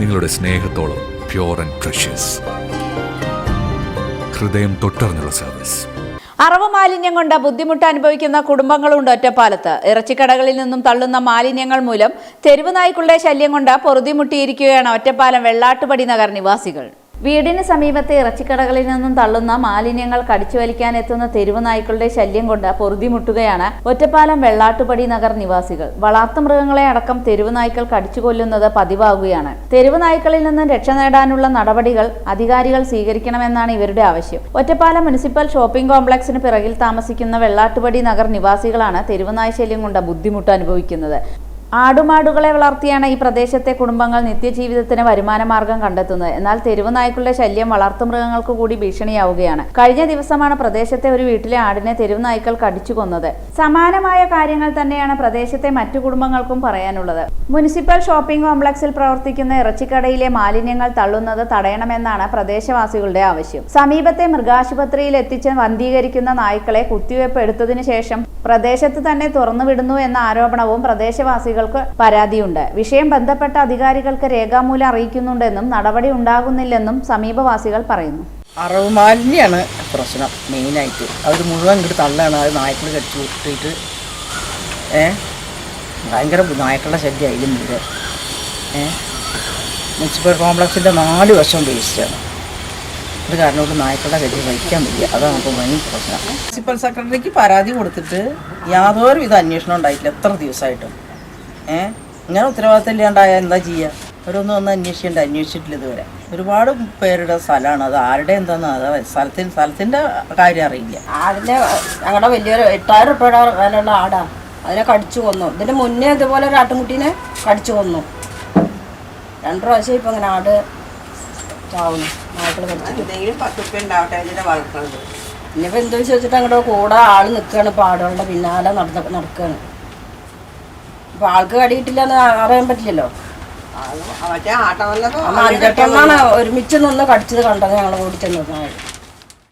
നിങ്ങളുടെ സ്നേഹത്തോളം pure and precious ഹൃദയം തൊട്ടറിഞ്ഞുള്ള service അറവ് മാലിന്യം കൊണ്ട് ബുദ്ധിമുട്ട് അനുഭവിക്കുന്ന കുടുംബങ്ങളുണ്ട് ഒറ്റപ്പാലത്ത്. ഇറച്ചിക്കടകളിൽ നിന്നും തള്ളുന്ന മാലിന്യങ്ങൾ മൂലം തെരുവ് നായ്ക്കളുടെ ശല്യം കൊണ്ട് പൊറുതിമുട്ടിയിരിക്കുകയാണ് ഒറ്റപ്പാലം വെള്ളാട്ടുപടി നഗർ നിവാസികൾ. വീടിന് സമീപത്തെ ഇറച്ചിക്കടകളിൽ നിന്നും തള്ളുന്ന മാലിന്യങ്ങൾ കടിച്ചു വലിക്കാൻ എത്തുന്ന തെരുവ് നായ്ക്കളുടെ ശല്യം കൊണ്ട് പൊറുതിമുട്ടുകയാണ് ഒറ്റപ്പാലം വെള്ളാട്ടുപടി നഗർ നിവാസികൾ. വളർത്തുമൃഗങ്ങളെ അടക്കം തെരുവ് നായ്ക്കൾ കടിച്ചു കൊല്ലുന്നത് പതിവാകുകയാണ്. തെരുവ് നായ്ക്കളിൽ നിന്നും രക്ഷ നേടാനുള്ള നടപടികൾ അധികാരികൾ സ്വീകരിക്കണമെന്നാണ് ഇവരുടെ ആവശ്യം. ഒറ്റപ്പാലം മുനിസിപ്പൽ ഷോപ്പിംഗ് കോംപ്ലക്സിന് പിറകിൽ താമസിക്കുന്ന വെള്ളാട്ടുപടി നഗർ നിവാസികളാണ് തെരുവ് നായ ശല്യം കൊണ്ട് ബുദ്ധിമുട്ട് അനുഭവിക്കുന്നത്. ആടുമാടുകളെ വളർത്തിയാണ് ഈ പ്രദേശത്തെ കുടുംബങ്ങൾ നിത്യജീവിതത്തിന് വരുമാന മാർഗം കണ്ടെത്തുന്നത്. എന്നാൽ തെരുവ് നായ്ക്കളുടെ ശല്യം വളർത്തുമൃഗങ്ങൾക്ക് കൂടി ഭീഷണിയാവുകയാണ്. കഴിഞ്ഞ ദിവസമാണ് പ്രദേശത്തെ ഒരു വീട്ടിലെ ആടിനെ തെരുവ് നായ്ക്കൾ കടിച്ചു കൊന്നത്. സമാനമായ കാര്യങ്ങൾ തന്നെയാണ് പ്രദേശത്തെ മറ്റു കുടുംബങ്ങൾക്കും പറയാനുള്ളത്. മുനിസിപ്പൽ ഷോപ്പിംഗ് കോംപ്ലക്സിൽ പ്രവർത്തിക്കുന്ന ഇറച്ചിക്കടയിലെ മാലിന്യങ്ങൾ തള്ളുന്നത് തടയണമെന്നാണ് പ്രദേശവാസികളുടെ ആവശ്യം. സമീപത്തെ മൃഗാശുപത്രിയിൽ എത്തിച്ച് വന്ധീകരിക്കുന്ന നായ്ക്കളെ കുത്തിവയ്പ് എടുത്തതിനു ശേഷം പ്രദേശത്ത് തന്നെ തുറന്നുവിടുന്നു എന്ന ആരോപണവും പ്രദേശവാസികൾക്ക് പരാതിയുണ്ട്. വിഷയം ബന്ധപ്പെട്ട അധികാരികൾക്ക് രേഖാമൂലം അറിയിക്കുന്നുണ്ടെന്നും നടപടി ഉണ്ടാകുന്നില്ലെന്നും സമീപവാസികൾ പറയുന്നു. അറവ് മാലിന്യമാണ് പ്രശ്നം മെയിനായിട്ട്. അവർ മുഴുവൻ ഇങ്ങോട്ട് തള്ളാണ്. അത് നായ്ക്കൾ കടിച്ചു വിട്ടിട്ട് ഏ? ഭയങ്കര നായ്ക്കളുടെ ശല്യം അതിലും മുഴുവൻ ഏ? മുനിസിപ്പൽ കോംപ്ലക്സിന്റെ നാല് വശം വേസ്റ്റാണ്. അത് കാരണം കൊണ്ട് നായ്ക്കളുടെ ശല്യം വഹിക്കാൻ വയ്യ. അതാണ് ഇപ്പോൾ മെയിൻ പ്രശ്നം. മുനിസിപ്പൽ സെക്രട്ടറിക്ക് പരാതി കൊടുത്തിട്ട് യാതൊരു വിധ അന്വേഷണം ഉണ്ടായിട്ടില്ല. എത്ര ദിവസമായിട്ടും ഏ? ഇങ്ങനെ ഉത്തരവാദിത്തം ഇല്ലാണ്ടായാൽ എന്താ ചെയ്യുക അവരൊന്നും ഒന്ന് അന്വേഷിക്കേണ്ട അന്വേഷിച്ചിട്ടില്ല ഇതുവരെ. ഒരുപാട് പേരുടെ സ്ഥലമാണ്. അത് ആരുടെ എന്താന്ന് അത് സ്ഥലത്തിന് സ്ഥലത്തിന്റെ കാര്യം അറിയില്ല. ആടിന്റെ ഞങ്ങളുടെ വലിയൊരു എട്ടായിരം രൂപയുടെ വിലയുള്ള ആടാ. അതിനെ കടിച്ചു കൊന്നു. ഇതിന് മുന്നേ ഇതുപോലെ ഒരു ആട്ടുംകുട്ടീനെ കടിച്ചു കൊന്നു. രണ്ടു പ്രാവശ്യം ഇപ്പൊ അങ്ങനെ ആട് ചാവുന്നു. ഇനിയിപ്പോൾ എന്താ വെച്ചിട്ട് അങ്ങോട്ട് കൂടെ ആൾ നിൽക്കുകയാണ് ഇപ്പൊ ആടുകളുടെ പിന്നാലെ നടന്ന നടക്കുകയാണ് ഇപ്പം ആൾക്ക് കടിയിട്ടില്ല എന്ന് അറിയാൻ പറ്റില്ലല്ലോ. അഞ്ചെട്ടെണ്ണാണ് ഒരുമിച്ച് നിന്ന് കടിച്ചത് കണ്ടത് ഞങ്ങൾ ഓടിച്ചെന്ന്